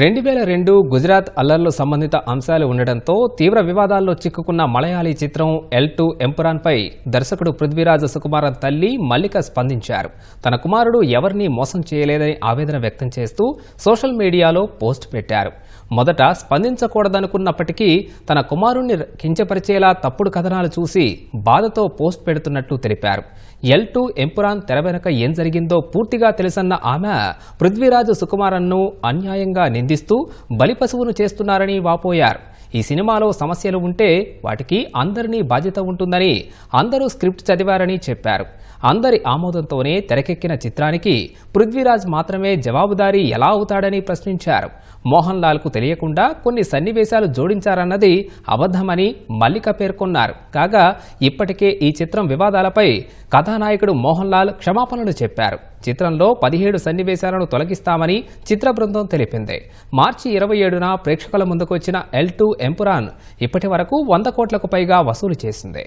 రెండు వేల రెండు గుజరాత్ అల్లర్లు సంబంధిత అంశాలు ఉండడంతో తీవ్ర వివాదాల్లో చిక్కుకున్న మలయాళీ చిత్రం ఎల్ టూ ఎంపురాన్పై దర్శకుడు పృథ్వీరాజ సుకుమారన్ తల్లి మల్లిక స్పందించారు. తన కుమారుడు ఎవరినీ మోసం చేయలేదని ఆవేదన వ్యక్తం చేస్తూ సోషల్ మీడియాలో పోస్ట్ పెట్టారు. మొదట స్పందించకూడదనుకున్నప్పటికీ తన కుమారుణ్ణి కించపరిచేలా తప్పుడు కథనాలు చూసి బాధతో పోస్ట్ పెడుతున్నట్టు తెలిపారు. ఎల్ టూ ఎంపురాన్ తెర వెనక ఏం జరిగిందో పూర్తిగా తెలుసన్న ఆమె పృథ్వీరాజు సుకుమారన్ను అన్యాయంగా నిందిస్తూ బలిపశువును చేస్తున్నారని వాపోయారు. ఈ సినిమాలో సమస్యలు ఉంటే వాటికి అందరినీ బాధ్యత ఉంటుందని అందరూ స్క్రిప్ట్ చదివారని చెప్పారు. అందరి ఆమోదంతోనే తెరకెక్కిన చిత్రానికి పృథ్వీరాజ్ మాత్రమే జవాబుదారీ ఎలా అవుతాడని ప్రశ్నించారు. మోహన్ లాల్కు తెలియకుండా కొన్ని సన్నివేశాలు జోడించారన్నది అబద్ధమని మల్లిక పేర్కొన్నారు. కాగా ఇప్పటికే ఈ చిత్రం వివాదాలపై కథానాయకుడు మోహన్ లాల్ క్షమాపణలు చెప్పారు. చిత్రంలో పదిహేడు సన్నివేశాలను తొలగిస్తామని చిత్ర బృందం తెలిపింది. మార్చి ఇరవై ఏడున ప్రేక్షకుల ముందుకు వచ్చిన ఎల్ టూ ఎంపురాన్ ఇప్పటి వరకు వంద కోట్లకు పైగా వసూలు చేసింది.